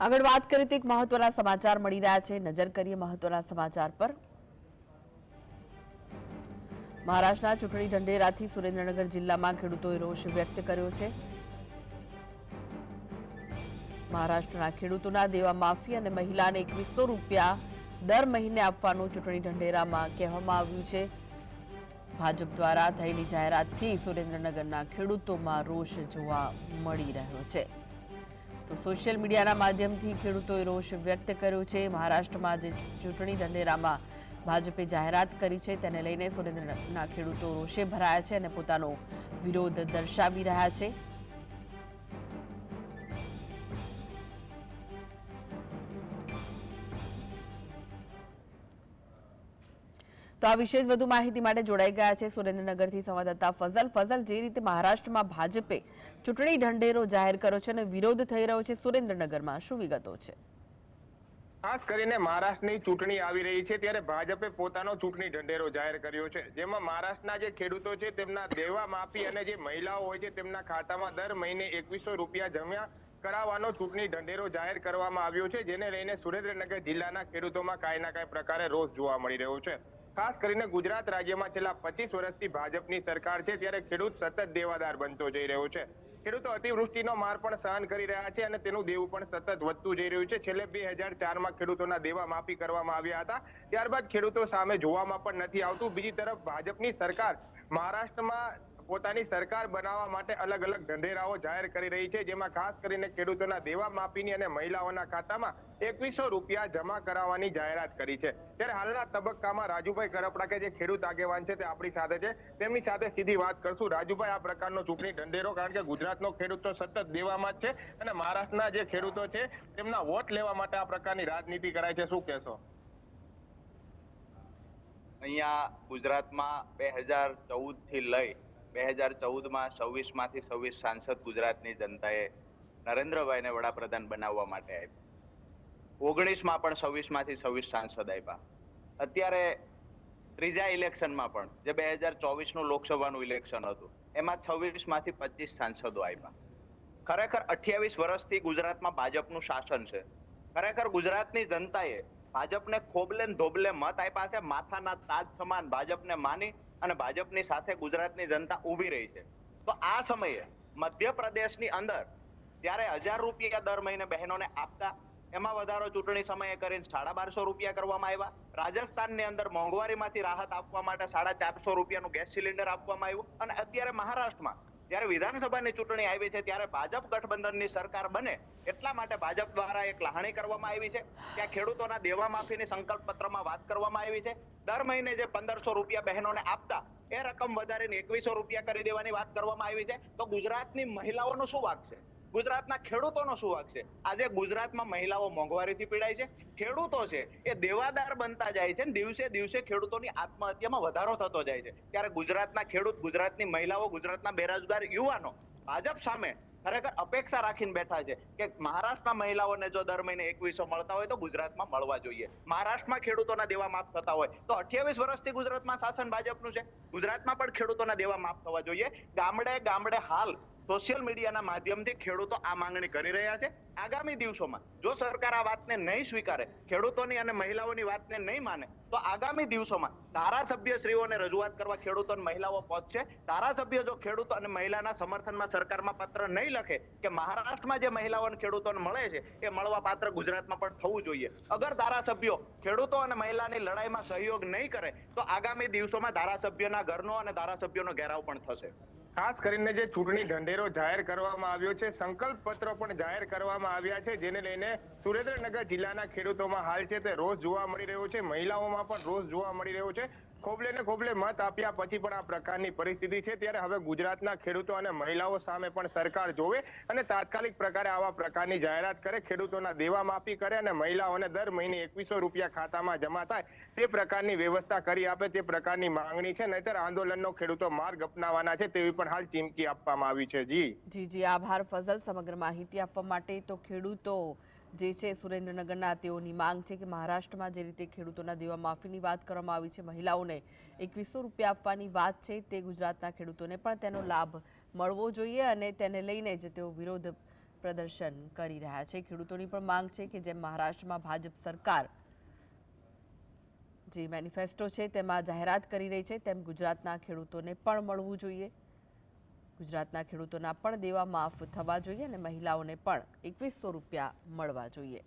આગળ વાત કરીએ તો એક મહત્વના સમાચાર મળી રહ્યા છે. નજર કરીએ મહત્વના સમાચાર પર. મહારાષ્ટ્રના ચૂંટણી ઢંઢેરાથી સુરેન્દ્રનગર જિલ્લામાં ખેડૂતોએ રોષ વ્યક્ત કર્યો છે. મહારાષ્ટ્રના ખેડૂતોના દેવા માફી અને મહિલાને એકવીસો રૂપિયા દર મહિને આપવાનું ચૂંટણી ઢંઢેરામાં કહેવામાં આવ્યું છે. ભાજપ દ્વારા થયેલી જાહેરાતથી સુરેન્દ્રનગરના ખેડૂતોમાં રોષ જોવા મળી રહ્યો છે. તો સોશિયલ મીડિયાના માધ્યમથી ખેડૂતોએ રોષ વ્યક્ત કર્યો છે. મહારાષ્ટ્રમાં જે ચૂંટણી ઢંઢેરામાં ભાજપે જાહેરાત કરી છે, તેને લઈને સુરેન્દ્રના ખેડૂતો રોષે ભરાયા છે અને પોતાનો વિરોધ દર્શાવી રહ્યા છે. તો આ વિશે વધુ માહિતી માટે જોડાઈ ગયા છે સુરેન્દ્રનગરથી સંવાદદાતા ફઝલ. ફઝલ, જે રીતે મહારાષ્ટ્રમાં ભાજપે ચૂંટણી ઢંઢેરો જાહેર કર્યો છે અને વિરોધ થઈ રહ્યો છે સુરેન્દ્રનગરમાં, શું વિગતો છે? ખાસ કરીને મહારાષ્ટ્રની ચૂંટણી આવી રહી છે ત્યારે ભાજપે પોતાનો ચૂંટણી ઢંઢેરો જાહેર કર્યો છે. જેમાં મહારાષ્ટ્રના જે ખેડૂતો છે તેમના દેવા માફી અને જે મહિલાઓ હોય છે તેમના ખાતામાં દર મહિને એકવીસો રૂપિયા જમ્યા કરાવવાનો ચૂંટણી ઢંઢેરો જાહેર કરવામાં આવ્યો છે, જેને લઈને સુરેન્દ્રનગર જિલ્લાના ખેડૂતોમાં કાંઈ ના કાંઈ પ્રકારે રોષ જોવા મળી રહ્યો છે. ખાસ કરીને ગુજરાત રાજ્યમાં છેલ્લા પચીસ વર્ષથી ભાજપની સરકાર છે, ત્યારે ખેડૂત સતત દેવાદાર બનતો જઈ રહ્યો છે. ખેડૂતો અતિવૃષ્ટિનો માર પણ સહન કરી રહ્યા છે અને તેનું દેવું પણ સતત વધતું જઈ રહ્યું છે. છેલ્લે બે હજાર ચારમાં ખેડૂતોના દેવા માફી કરવામાં આવ્યા હતા. ત્યારબાદ ખેડૂતો સામે જોવામાં પણ નથી આવતું. બીજી તરફ ભાજપની સરકાર મહારાષ્ટ્રમાં પોતાની સરકાર બનાવવા માટે અલગ અલગ ઢંઢેરાઓ જાહેર કરી રહી છે, જેમાં ખાસ કરીને ખેડૂતોના દેવા માફીની અને મહિલાઓના ખાતામાં એકવીસો રૂપિયા જમા કરાવવાની જાહેરાત કરી છે. ત્યારે હાલના તબક્કામાં રાજુભાઈ કરપડા કે જે ખેડૂત આગેવાન છે તે આપણી સાથે છે. તેમની સાથે સીધી વાત કરશું. રાજુભાઈ, આ પ્રકારનો ચૂંટણી ઢંઢેરો, કારણ કે ગુજરાતનો ખેડૂત તો સતત દેવામાં જ છે અને મહારાષ્ટ્રના જે ખેડૂતો છે તેમના વોટ લેવા માટે આ પ્રકારની રાજનીતિ કરાય છે. શું કહેશો? અહીંયા ગુજરાતમાં બે હજાર ચૌદથી લઈ બે હજાર ચૌદમાં છવ્વીસમાંથી છવ્વીસ સાંસદ ગુજરાતની જનતાએ નરેન્દ્રભાઈને વડાપ્રધાન બનાવવા માટે આપ્યા. ઓગણીસમાં પણ છવ્વીસમાંથી છવ્વીસ સાંસદ આપ્યા. અત્યારે ત્રીજા ઇલેક્શનમાં પણ, જે બે હજાર ચોવીસનું લોકસભાનું ઇલેક્શન હતું, એમાં છવ્વીસમાંથી પચીસ સાંસદો આપ્યા. ખરેખર અઠ્યાવીસ વર્ષથી ગુજરાતમાં ભાજપનું શાસન છે. ખરેખર ગુજરાતની જનતાએ ભાજપને ખોબલે ધોબલે મત આપ્યા છે, માથાના તાજ સમાન ભાજપને માની અને ભાજપની સાથે ગુજરાતની જનતા ઊભી રહી છે. તો આ સમયે મધ્યપ્રદેશની અંદર ત્યારે હજાર રૂપિયા દર મહિને બહેનોને આપતા, એમાં વધારો ચૂંટણી સમયે કરીને સાડા બારસો રૂપિયા કરવામાં આવ્યા. રાજસ્થાનની અંદર મોંઘવારીમાંથી રાહત આપવા માટે સાડા ચારસો રૂપિયાનું ગેસ સિલિન્ડર આપવામાં આવ્યું. અને અત્યારે મહારાષ્ટ્રમાં જ્યારે વિધાનસભાની ચૂંટણી આવી છે, ત્યારે ભાજપ ગઠબંધનની સરકાર બને એટલા માટે ભાજપ દ્વારા એક લહાણી કરવામાં આવી છે. ત્યાં ખેડૂતોના દેવા માફીની સંકલ્પ પત્રમાં વાત કરવામાં આવી છે. દર મહિને જે પંદરસો રૂપિયા બહેનોને આપતા, એ રકમ વધારીને એકવીસો રૂપિયા કરી દેવાની વાત કરવામાં આવી છે. તો ગુજરાતની મહિલાઓનો શું વાક છે? ગુજરાતના ખેડૂતોનો શું વાક છે? આજે ગુજરાતમાં મહિલાઓ મોંઘવારીથી પીડાય છે, ખેડૂતો છે એ દેવાદાર બનતા જાય છે દિવસે દિવસે ખેડૂતોની આત્મહત્યામાં વધારો થતો જાય છે. ત્યારે ગુજરાતના ખેડૂત, ગુજરાતની મહિલાઓ, ગુજરાતના બેરોજગાર યુવાનો ભાજપ સામે ખરેખર અપેક્ષા રાખીને બેઠા છે કે મહારાષ્ટ્રના મહિલાઓને જો દર મહિને એકવીસો મળતા હોય તો ગુજરાતમાં મળવા જોઈએ. મહારાષ્ટ્રમાં ખેડૂતોના દેવા માફ થતા હોય. તો અઠ્યાવીસ વર્ષથી ગુજરાતમાં શાસન ભાજપનું છે. ગુજરાતમાં પણ ખેડૂતોના દેવા માફ થવા જોઈએ. ગામડે ગામડે હાલ સોશિયલ મીડિયાના માધ્યમથી ખેડૂતો આ માંગણી કરી રહ્યા છે. આગામી દિવસોમાં જો સરકાર આ વાતને નહીં સ્વીકારે, ખેડૂતોની અને મહિલાઓની વાતને નહીં માને, તો આગામી દિવસોમાં ધારાસભ્ય શ્રીઓને રજૂઆત કરવા ખેડૂતો અને મહિલાઓ પહોંચશે. ધારાસભ્ય જો ખેડૂતો અને મહિલાના સમર્થનમાં સરકારમાં પત્ર નહીં લખે કે મહારાષ્ટ્રમાં જે મહિલાઓ અને ખેડૂતોને મળે છે, એ મળવા પાત્ર ગુજરાતમાં પણ થવું જોઈએ. અગર ધારાસભ્યો ખેડૂતો અને મહિલાની લડાઈમાં સહયોગ નહીં કરે, તો આગામી દિવસોમાં ધારાસભ્યના ઘરનો અને ધારાસભ્યોનો ઘેરાવ પણ થશે. ખાસ કરીને જે ચૂંટણી ઢંઢેરો જાહેર કરવામાં આવ્યો છે, સંકલ્પ પત્રો પણ જાહેર કરવામાં આવ્યા છે, જેને લઈને સુરેન્દ્રનગર જિલ્લાના ખેડૂતોમાં હાલ છે તે રોષ જોવા મળી રહ્યો છે, મહિલાઓમાં પણ રોષ જોવા મળી રહ્યો છે. ખોબલે ને ખોબલે મત આપ્યા પછી પણ આ પ્રકારની પરિસ્થિતિ છે. ત્યારે હવે ગુજરાતના ખેડૂતો અને મહિલાઓ સામે પણ સરકાર જોવે અને તાત્કાલિક પ્રકારે આવા પ્રકારની જાહેરાત કરે, ખેડૂતોના દેવા માફી કરે અને મહિલાઓને દર મહિને એકવીસો રૂપિયા ખાતામાં જમા થાય. તે પ્રકારની વ્યવસ્થા કરી આપે, તે પ્રકારની માંગણી છે. નહીતર આંદોલનનો ખેડૂતો માર્ગ અપનાવવાના છે તેવી પણ હાલ ચીમકી આપવામાં આવી છે. જી. જી જી. આભાર ફઝલ. સમગ્ર માહિતી આપવા માટે તો ખેડૂતો જે છે, સુરેન્દ્રનગરના તેઓની માંગ છે કે મહારાષ્ટ્રમાં જે રીતે ખેડૂતોના દેવા માફીની વાત કરવામાં આવી છે, મહિલાઓને એકવીસો રૂપિયા આપવાની વાત છે, તે ગુજરાતના ખેડૂતોને પણ તેનો લાભ મળવો જોઈએ અને તેને લઈને જ તેઓ વિરોધ પ્રદર્શન કરી રહ્યા છે. ખેડૂતોની પણ માંગ છે કે જેમ મહારાષ્ટ્રમાં ભાજપ સરકાર જે મેનિફેસ્ટો છે, તેમાં જાહેરાત કરી રહી છે, તેમ ગુજરાતના ખેડૂતોને પણ મળવું જોઈએ. ગુજરાતના ખેડૂતોના પણ દેવા માફ થવા જોઈએ અને મહિલાઓને પણ એકવીસો રૂપિયા મળવા જોઈએ.